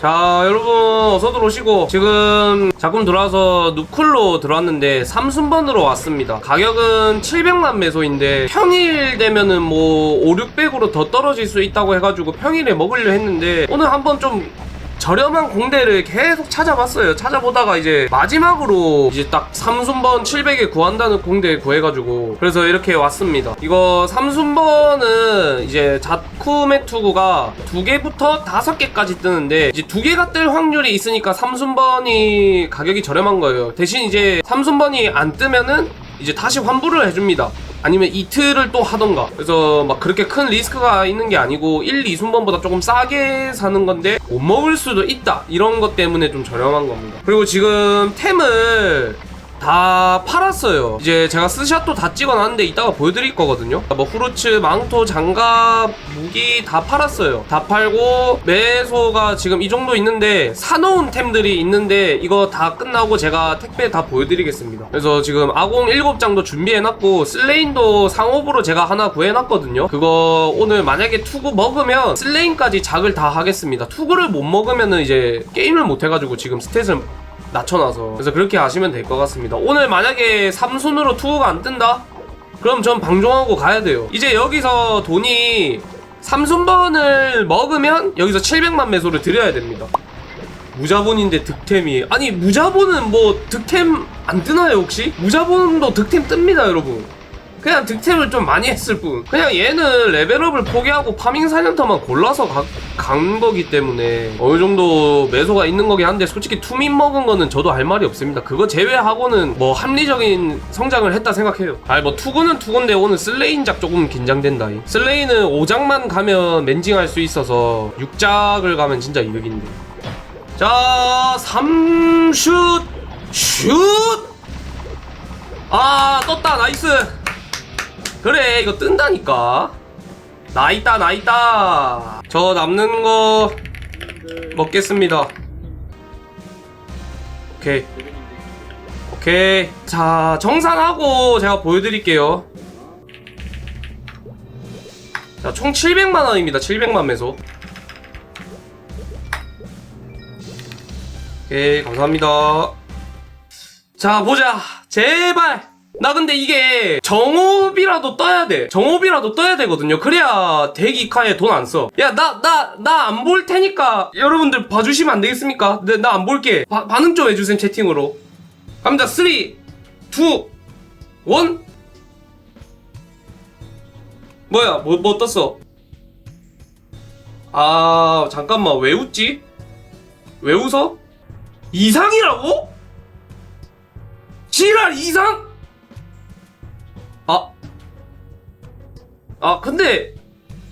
자 여러분 어서 들어오시고 지금 작품 들어와서 누클로 들어왔는데 삼순번으로 왔습니다 가격은 700만 매소인데 평일 되면은 뭐 5, 600으로 더 떨어질 수 있다고 해가지고 평일에 먹으려 했는데 오늘 한번 좀 저렴한 공대를 계속 찾아봤어요. 찾아보다가 이제 마지막으로 이제 딱 삼순번 700에 구한다는 공대 구해가지고 그래서 이렇게 왔습니다. 이거 삼순번은 이제 자 쿠메 투구가 두 개부터 다섯 개까지 뜨는데 이제 두 개가 뜰 확률이 있으니까 삼순번이 가격이 저렴한 거예요. 대신 이제 삼순번이 안 뜨면은 이제 다시 환불을 해줍니다. 아니면 이틀을 또 하던가 그래서 막 그렇게 큰 리스크가 있는 게 아니고 1, 2순번보다 조금 싸게 사는 건데 못 먹을 수도 있다 이런 것 때문에 좀 저렴한 겁니다 그리고 지금 템을 다 팔았어요. 이제 제가 스샷도 다 찍어놨는데 이따가 보여드릴 거거든요. 뭐 후르츠, 망토, 장갑, 무기 다 팔았어요. 다 팔고 매소가 지금 이 정도 있는데 사놓은 템들이 있는데 이거 다 끝나고 제가 택배 다 보여드리겠습니다. 그래서 지금 아공 7장도 준비해놨고 슬레인도 상업으로 제가 하나 구해놨거든요. 그거 오늘 만약에 투구 먹으면 슬레인까지 작을 다 하겠습니다. 투구를 못 먹으면은 이제 게임을 못 해가지고 지금 스탯을 낮춰놔서. 그래서 그렇게 하시면 될 것 같습니다. 오늘 만약에 삼순으로 투구가 안 뜬다? 그럼 전 방종하고 가야 돼요. 이제 여기서 돈이 삼순번을 먹으면 여기서 700만 매소를 드려야 됩니다. 무자본인데 득템이. 아니 무자본은 뭐 득템 안 뜨나요 혹시? 무자본도 득템 뜹니다 여러분 그냥 득템을 좀 많이 했을 뿐. 그냥 얘는 레벨업을 포기하고 파밍 사냥터만 골라서 가- 간 거기 때문에 어느 정도 매소가 있는 거긴 한데 솔직히 투민 먹은 거는 저도 할 말이 없습니다. 그거 제외하고는 뭐 합리적인 성장을 했다 생각해요. 아니 뭐 투구는 투구인데 오늘 슬레인작 조금 긴장된다 이. 슬레인은 5장만 가면 멘징할 수 있어서 6작을 가면 진짜 이득인데. 자 3슛 슛! 아 떴다. 나이스 그래 이거 뜬다니까. 나 있다 나 있다 저 남는 거 먹겠습니다. 오케이. 오케이. 자 정산하고 제가 보여드릴게요. 자총 700만원입니다. 700만 매소. 오케이 감사합니다. 자 보자. 제발 나 근데 이게 정업이라도 떠야 돼. 정업이라도 떠야 되거든요. 그래야 대기카에 돈 안 써. 야 나 나 나 안 볼 테니까 여러분들 봐주시면 안 되겠습니까? 나안 볼게. 바- 반응 좀 해주세요 채팅으로. 갑니다 3 2 1 뭐야 뭐, 뭐 떴어? 아 잠깐만. 왜 웃지? 왜 웃어? 이상이라고? 지랄 이상? 아, 근데,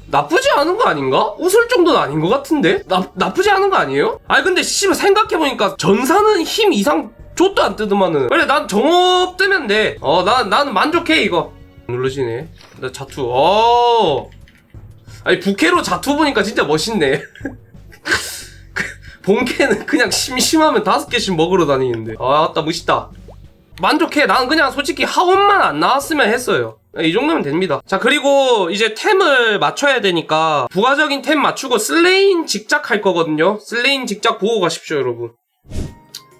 나쁘지 않은 거 아닌가? 웃을 정도는 아닌 것 같은데? 나, 나쁘지 않은 거 아니에요? 아니, 근데, 씨발, 생각해보니까, 전사는 힘 이상 족도 안 뜨더만은. 그래, 난 정업 뜨면 돼. 어, 난, 나는 만족해, 이거. 누르시네. 나 자투, 어. 아니, 부캐로 자투 보니까 진짜 멋있네. 본캐는 그냥 심심하면 다섯 개씩 먹으러 다니는데. 아, 따 멋있다. 만족해. 난 그냥 솔직히 하원만 안 나왔으면 했어요. 이 정도면 됩니다. 자, 그리고 이제 템을 맞춰야 되니까 부가적인 템 맞추고 슬레인 직작 할 거거든요. 슬레인 직작 보고 가십시오, 여러분.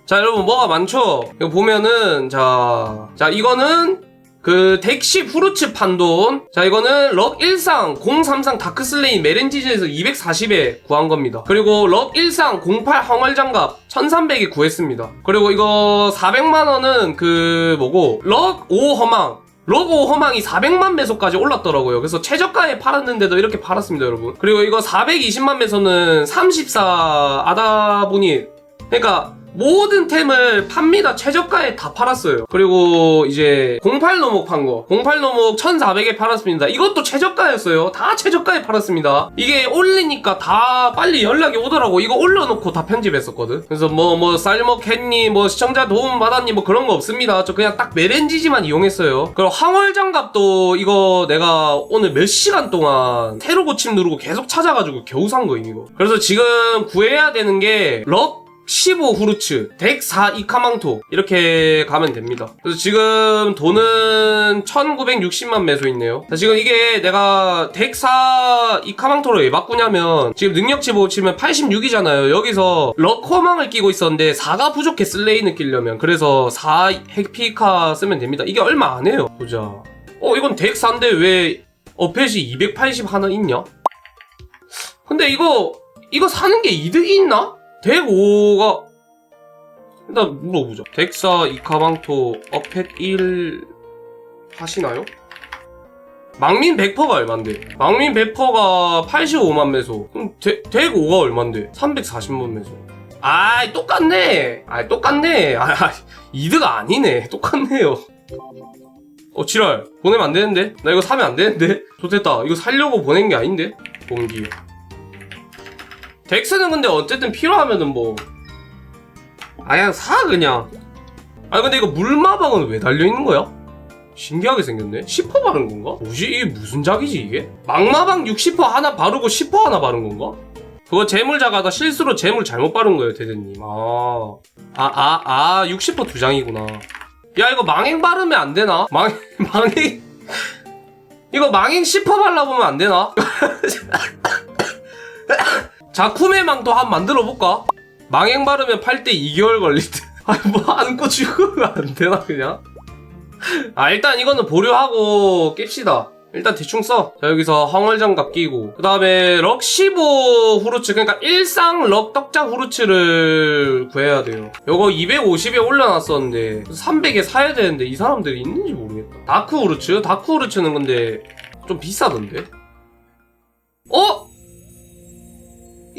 자, 여러분, 뭐가 많죠? 이거 보면은, 자, 자, 이거는 그 덱시 후르츠 판돈 자 이거는 럭 1상 033 다크슬레인 메렌지즈에서 240에 구한 겁니다 그리고 럭 1상 08 황월장갑 1300에 구했습니다 그리고 이거 400만원은 그 뭐고 럭 5 허망 럭5 허망이 400만 매소까지 올랐더라고요. 그래서 최저가에 팔았는데도 이렇게 팔았습니다 여러분. 그리고 이거 420만 매소는 34 아다 보니 그러니까 모든 템을 팝니다. 최저가에 다 팔았어요. 그리고 이제 08 노목 판 거. 08 노목 1400에 팔았습니다. 이것도 최저가였어요. 다 최저가에 팔았습니다. 이게 올리니까 다 빨리 연락이 오더라고. 이거 올려놓고 다 편집했었거든. 그래서 뭐, 뭐, 쌀먹했니, 뭐, 시청자 도움 받았니, 뭐 그런 거 없습니다. 저 그냥 딱 메렌지지만 이용했어요. 그리고 황월 장갑도 이거 내가 오늘 몇 시간 동안 새로 고침 누르고 계속 찾아가지고 겨우 산 거임, 이거. 그래서 지금 구해야 되는 게, 럭 15 후르츠, 덱4 이카망토 이렇게 가면 됩니다. 그래서 지금 돈은 1960만 매소 있네요. 자, 지금 이게 내가 덱4 이카망토로 왜 바꾸냐면 지금 능력치 보고 치면 86이잖아요. 여기서 럭커망을 끼고 있었는데 4가 부족해 슬레이는 끼려면 그래서 4 핵피카 쓰면 됩니다. 이게 얼마 안 해요. 보자. 어 이건 덱 4인데 왜 어펫이 280 하나 있냐? 근데 이거 이거 사는 게 이득이 있나? 덱 5가 일단 물어보자. 덱4 이카망토 어펫 1 하시나요? 망민 100%가 얼만데? 망민 100%가 85만 매소. 그럼 덱, 덱 5가 얼만데? 340만 매소. 아이 똑같네. 아이 똑같네. 아 이득 아니네. 똑같네요. 어 지랄 보내면 안 되는데? 나 이거 사면 안 되는데? 좋됐다. 이거 살려고 보낸 게 아닌데? 공기. 덱스는 근데 어쨌든 필요하면은 뭐. 아, 그냥 사, 그냥. 아, 근데 이거 물마방은 왜 달려있는 거야? 신기하게 생겼네? 10% 바른 건가? 뭐지? 이게 무슨 작이지, 이게? 망마방 60% 하나 바르고 10% 하나 바른 건가? 그거 재물자가다 실수로 재물 잘못 바른 거예요, 대대님. 아. 아, 아, 아, 60%두 장이구나. 야, 이거 망행 바르면 안 되나? 망, 망행. 이거 망행 10% 발라보면 안 되나? 자쿠메망도 한 만들어 볼까? 망행 바르면 팔때 2개월 걸리듯. 아니 뭐 안고 죽으면 안 되나 그냥? 아 일단 이거는 보류하고 깹시다. 일단 대충 써. 자 여기서 황월장갑 끼고 그 다음에 럭 15 후르츠 그러니까 일상 럭 떡장 후르츠를 구해야 돼요. 요거 250에 올려놨었는데 300에 사야 되는데 이 사람들이 있는지 모르겠다. 다크 후르츠? 다크 후르츠는 근데 좀 비싸던데? 어?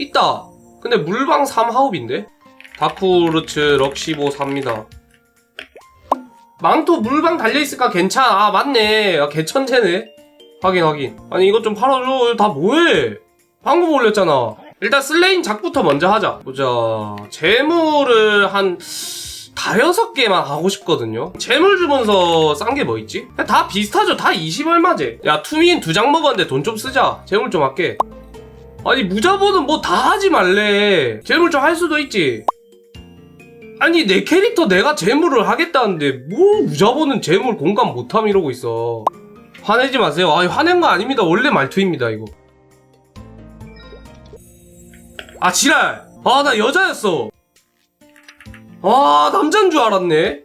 있다. 근데 물방 3 하옵인데? 다쿠르츠 럭시보 삽니다. 망토 물방 달려있을까 괜찮아. 아, 맞네. 아, 개천재네. 확인, 확인. 아니, 이것 좀 팔아줘. 다 뭐해? 방금 올렸잖아. 일단 슬레인 작부터 먼저 하자. 보자. 재물을 한, 다여섯 개만 하고 싶거든요. 재물 주면서 싼 게 뭐 있지? 다 비슷하죠. 다 20 얼마제. 야, 투민 두장 먹었는데 돈 좀 쓰자. 재물 좀 할게. 아니 무자보는 뭐다 하지 말래. 재물 좀 할 수도 있지. 아니 내 캐릭터 내가 재물을 하겠다는데 뭐 무자보는 재물 공감 못함 이러고 있어. 화내지 마세요. 아니 화낸 거 아닙니다. 원래 말투입니다 이거. 아 지랄! 아 나 여자였어. 아 남잔 줄 알았네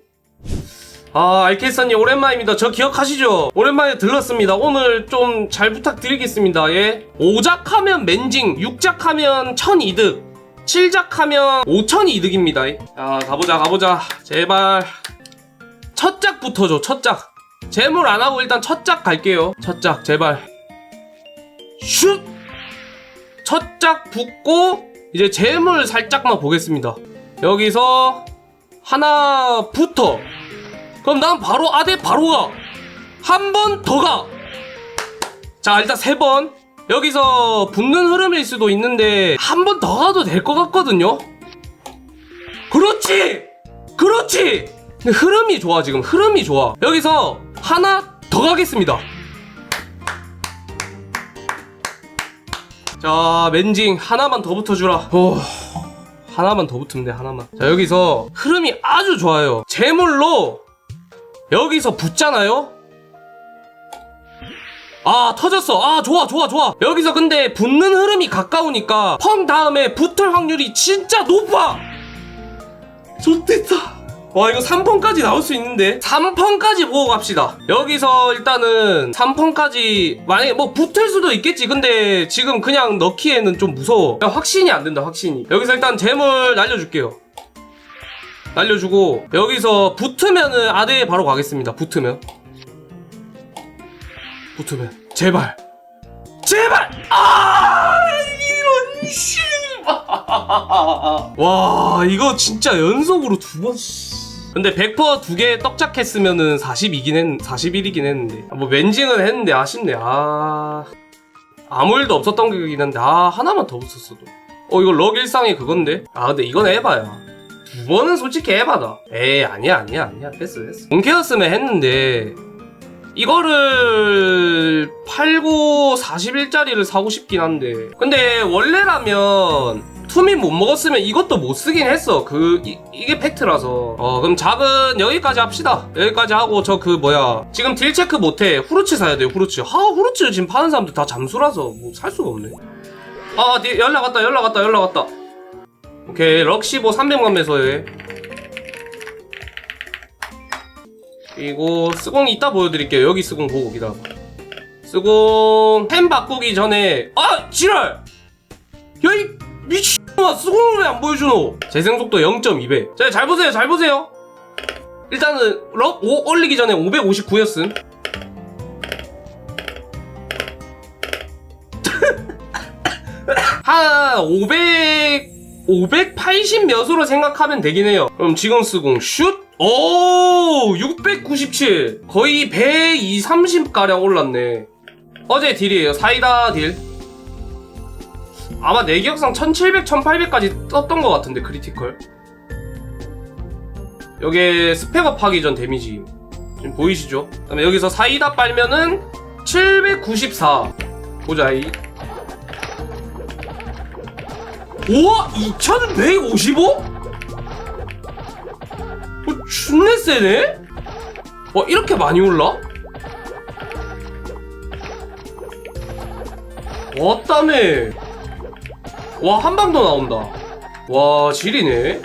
아, 알케이사님 오랜만입니다. 저 기억하시죠? 오랜만에 들렀습니다. 오늘 좀 잘 부탁드리겠습니다. 예. 5작 하면 맨징, 6작 하면 1000이득, 7작 하면 5000이득입니다. 자, 가보자, 가보자. 제발. 첫 짝부터 줘, 첫 짝. 재물 안 하고 일단 첫짝 갈게요. 첫 짝, 제발. 슛! 첫짝 붙고, 이제 재물 살짝만 보겠습니다. 여기서, 하나부터. 그럼 난 바로 아대 바로 가. 한 번 더 가. 자, 일단 세 번. 여기서 붙는 흐름일 수도 있는데 한 번 더 가도 될 것 같거든요. 그렇지. 그렇지. 근데 흐름이 좋아 지금 흐름이 좋아. 여기서 하나 더 가겠습니다. 자, 맨징 하나만 더 붙어주라. 오, 하나만 더 붙으면 돼 하나만. 자, 여기서 흐름이 아주 좋아요. 재물로 여기서 붙잖아요? 아 터졌어. 아 좋아 좋아 좋아. 여기서 근데 붙는 흐름이 가까우니까 펑 다음에 붙을 확률이 진짜 높아. 좋됐다. 와 이거 3펑까지 나올 수 있는데? 3펑까지 보고 갑시다. 여기서 일단은 3펑까지 만약에 뭐 붙을 수도 있겠지. 근데 지금 그냥 넣기에는 좀 무서워. 확신이 안 된다 확신이. 여기서 일단 재물 날려줄게요 날려주고 여기서 붙으면은 아대에 바로 가겠습니다. 붙으면. 붙으면. 제발. 제발! 아 이런 씨와 이거 진짜 연속으로 두번. 근데 100%두 개 떡작 했으면은 42긴 했 41이긴 했는데. 뭐 멘징은 했는데 아쉽네. 아. 아무 일도 없었던 거긴 한데. 아 하나만 더 붙었어도. 어 이거 럭 일상이 그건데? 아 근데 이건 에바야 두 번은 솔직히 에바다. 에이, 아니야, 아니야, 아니야. 됐어, 됐어. 본캐였으면 했는데, 이거를 팔고 41짜리를 사고 싶긴 한데. 근데 원래라면 투민 못 먹었으면 이것도 못 쓰긴 했어. 그 이, 게 팩트라서. 어 그럼 작은 여기까지 합시다. 여기까지 하고 저 그 뭐야 지금 딜 체크 못해. 후르츠 사야 돼요. 후르츠. 하 후르츠 지금 파는 사람들 다 잠수라서 뭐 살 수가 없네. 아 디- 연락 왔다 연락 왔다 연락 왔다. 오케이 럭시보 300만 매소에. 그리고 스공 이따 보여드릴게요. 여기 스공 보고 기다려. 스공 템 바꾸기 전에 아 지랄! 야이 미친놈아 수공을 왜 안 보여주노? 재생 속도 0.2배. 자, 잘 보세요, 잘 보세요. 일단은 럭 5 올리기 전에 559였음. 한 500, 580 몇으로 생각하면 되긴 해요. 그럼 지금 쓰공 슛? 오, 697. 거의 120, 30가량 올랐네. 어제 딜이에요. 사이다 딜. 아마 내 기억상 1700, 1800까지 떴던 것 같은데 크리티컬 여기에 스펙업 하기 전 데미지 지금 보이시죠? 그다음에 여기서 사이다 빨면은 794 보자 이 우와 2155? 어, 준내 세네? 와 이렇게 많이 올라? 왔다며 와, 한 방도 나온다. 와, 지리네.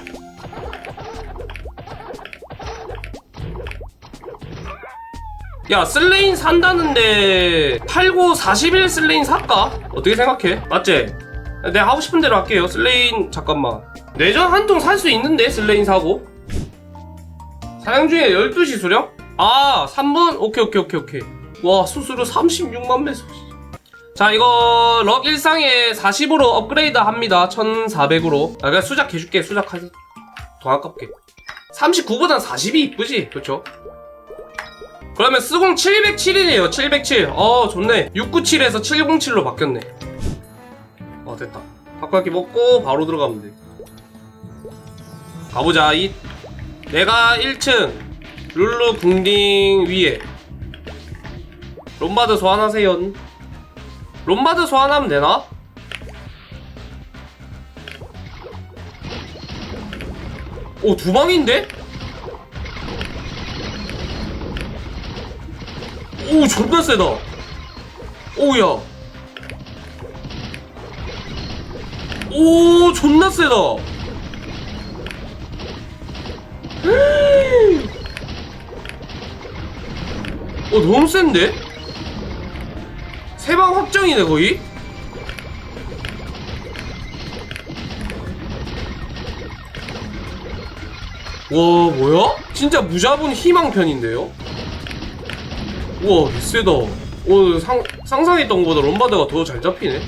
야, 슬레인 산다는데, 팔고 40일 슬레인 살까? 어떻게 생각해? 맞지? 내가 하고 싶은 대로 할게요. 슬레인, 잠깐만. 내전 한 통 살 수 있는데, 슬레인 사고? 사냥 중에 12시 수령? 아, 3분? 오케이, 오케이, 오케이, 오케이. 와, 수수료 36만 배속. 자 이거 럭 일상에 40으로 업그레이드 합니다 1400으로 아 그냥 수작 해줄게 수작 하더 아깝게 39보단 40이 이쁘지 그쵸 그러면 스공 707이네요 707 어 좋네 697에서 707로 바뀌었네 어 됐다 바꿔기 먹고 바로 들어가면 돼 가보자 이 내가 1층 룰루 궁딩 위에 롬바드 소환하세요 롬바드 소환하면 되나? 오, 두 방인데? 오, 존나 세다. 오야. 오, 존나 세다. 어, 너무 센데? 세방 확정이네 거의? 와 뭐야? 진짜 무자본 희망편인데요? 우와 개쎄다 오 상, 상상했던 것보다 롬바드가 더 잘 잡히네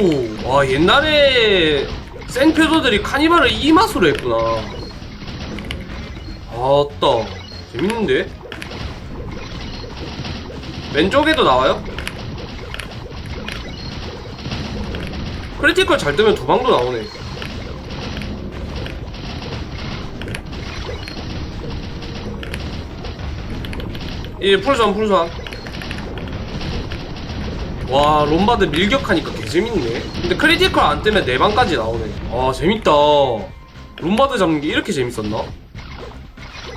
오 와 옛날에 센 표도들이 카니발을 이 맛으로 했구나 아따 재밌는데? 왼쪽에도 나와요? 크리티컬 잘 뜨면 두 방도 나오네. 이 풀선 풀선. 와 롬바드 밀격하니까 개 재밌네. 근데 크리티컬 안 뜨면 네 방까지 나오네. 아 재밌다. 롬바드 잡는 게 이렇게 재밌었나?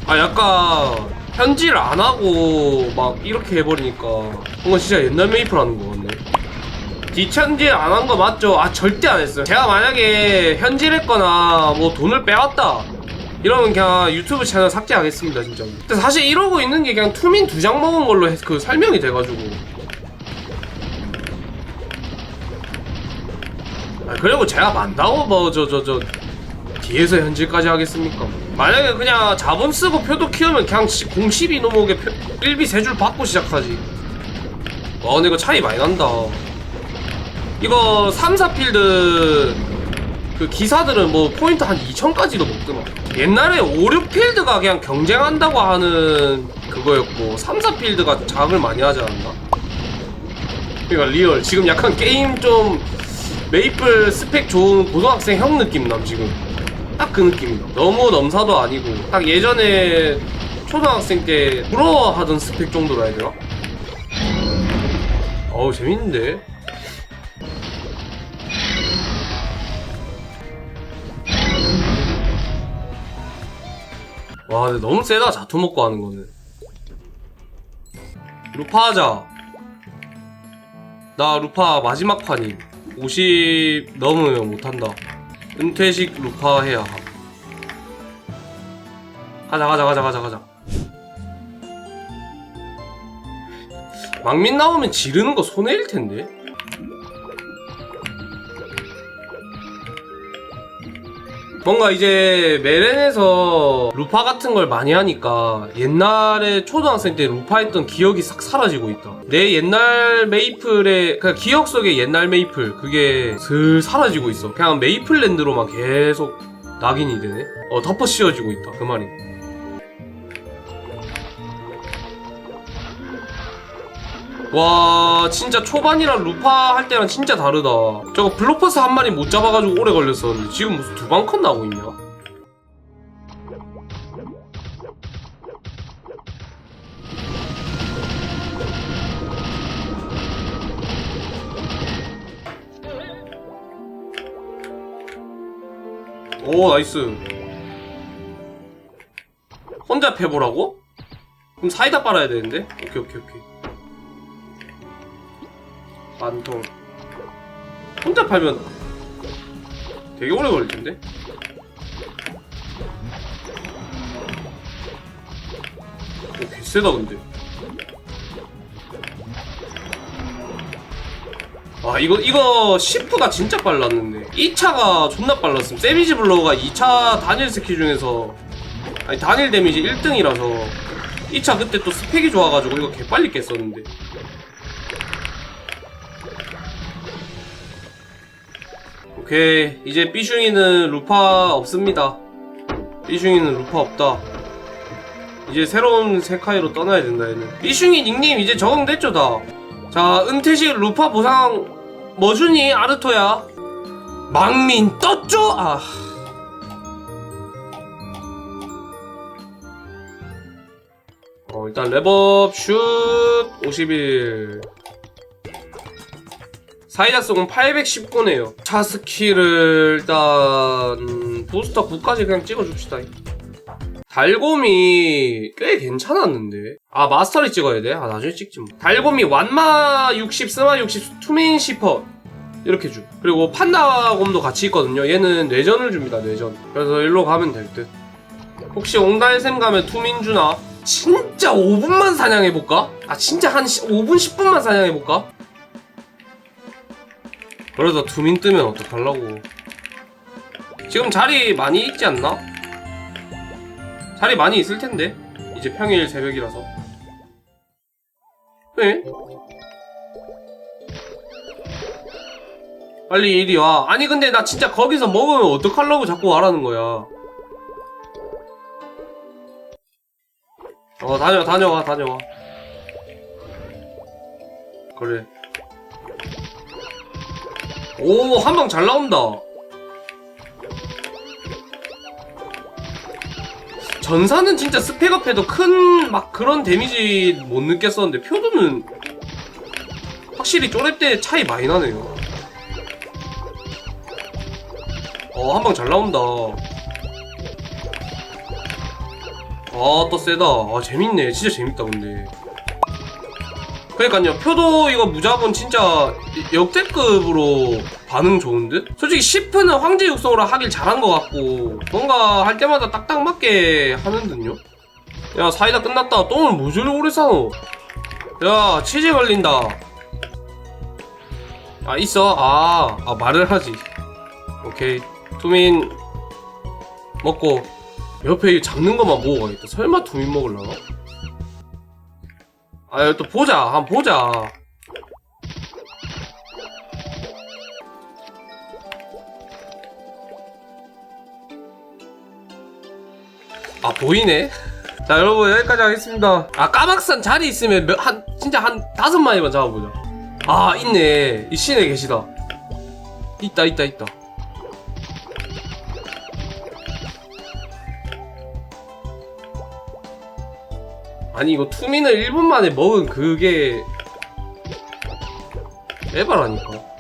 아 약간 현질 안 하고 막 이렇게 해버리니까 뭔가 진짜 옛날 메이플 하는 거 같네 뒤천질 안 한 거 맞죠? 아 절대 안 했어요 제가 만약에 현질했거나 뭐 돈을 빼왔다 이러면 그냥 유튜브 채널 삭제하겠습니다 진짜 근데 사실 이러고 있는 게 그냥 투민 두 장 먹은 걸로 해- 그 설명이 돼가지고 아 그리고 제가 만다고 뭐 저 저 저 뒤에서 현질까지 하겠습니까? 만약에 그냥 자본 쓰고 표도 키우면 그냥 시- 공12 노목에 1비 3줄 받고 시작하지 와 근데 이거 차이 많이 난다 이거 3, 4필드 그 기사들은 뭐 포인트 한 2000까지도 먹더만 옛날에 5, 6필드가 그냥 경쟁한다고 하는 그거였고 3, 4필드가 작을 많이 하지 않았나? 그러니까 리얼 지금 약간 게임 좀 메이플 스펙 좋은 고등학생 형 느낌 남 지금. 딱 그 느낌이다 너무 넘사도 아니고 딱 예전에 초등학생 때 부러워하던 스펙 정도라 해야 되나? 어우 재밌는데? 와 근데 너무 세다 자투 먹고 하는 거는. 루파 하자. 나 루파 마지막 판임 50 넘으면 못한다. 은퇴식 루파 해야 함. 가자 가자 가자 가자 가자. 망민 나오면 지르는 거 손해일 텐데 뭔가 이제 메렌에서 루파 같은 걸 많이 하니까 옛날에 초등학생 때 루파 했던 기억이 싹 사라지고 있다. 내 옛날 메이플의 그냥 기억 속의 옛날 메이플 그게 슬 사라지고 있어. 그냥 메이플랜드로만 계속 낙인이 되네. 어 덮어 씌워지고 있다. 그 말이. 와 진짜 초반이랑 루파 할 때랑 진짜 다르다 저거 블록버스 한 마리 못 잡아가지고 오래 걸렸었는데 지금 무슨 두 방 컷 나오고 있냐 오 나이스 혼자 패보라고? 그럼 사이다 빨아야 되는데? 오케이 오케이 오케이 만통. 혼자 팔면 되게 오래 걸릴 텐데? 오 개쎄다 근데. 아 이거 이거 시프가 진짜 빨랐는데. 2차가 존나 빨랐음. 세비지 블로우가 2차 단일 스킬 중에서 아니 단일 데미지 1등이라서 2차 그때 또 스펙이 좋아가지고 이거 개빨리 깼었는데 오케이. 이제 삐슝이는 루파 없습니다. 삐슝이는 루파 없다. 이제 새로운 세카이로 떠나야 된다 얘는. 삐슝이 닉네임 이제 적응됐죠 다자 은퇴식 루파 보상 뭐 주니? 아르토야. 망민 떴죠? 아. 어, 일단 랩업 슛 51. 사이다송은 819네요. 차 스킬을 일단 부스터 9까지 그냥 찍어줍시다. 달곰이 꽤 괜찮았는데. 아 마스터리 찍어야 돼? 아 나중에 찍지 뭐. 달곰이 완마 60, 스마 60, 투민 10퍼 이렇게 주. 그리고 판다곰도 같이 있거든요. 얘는 뇌전을 줍니다. 뇌전. 그래서 일로 가면 될 듯. 혹시 옹달샘 가면 투민 주나? 진짜 5분만 사냥해볼까? 아 진짜 한 5분 10분만 사냥해볼까? 그러다 투민 뜨면 어떡하려고. 지금 자리 많이 있지 않나? 자리 많이 있을 텐데. 이제 평일 새벽이라서. 왜? 빨리 이리 와. 아니 근데 나 진짜 거기서 먹으면 어떡하려고 자꾸 와라는 거야. 어 다녀 다녀와 다녀와. 그래 오 한 방 잘 나온다 전사는 진짜 스펙업해도 큰 막 그런 데미지 못 느꼈었는데 표도는 확실히 쪼렙 때 차이 많이 나네요 어 한 방 잘 나온다 아, 또 세다. 아, 재밌네. 진짜 재밌다, 근데. 그러니까요, 표도 이거 무자본 진짜 역대급으로 반응 좋은 듯? 솔직히 시프는 황제 육성으로 하길 잘한 것 같고, 뭔가 할 때마다 딱딱 맞게 하는 듯요? 야, 사이다 끝났다. 똥을 뭐 저리 오래 싸노? 야, 치즈 걸린다. 아, 있어? 아, 아, 말을 하지. 오케이. 투민, 먹고. 옆에 이 작는 것만 보고 가겠다. 설마 두민 먹을라나? 아, 여기 또 보자. 한번 보자. 아, 보이네? 자, 여러분, 여기까지 하겠습니다. 아, 까막산 자리 있으면 몇, 한, 진짜 한 다섯 마리만 잡아보자. 아, 있네. 이 시내 계시다. 있다, 있다, 있다. 아니 이거 투민을 1분 만에 먹은 그게 에바라니까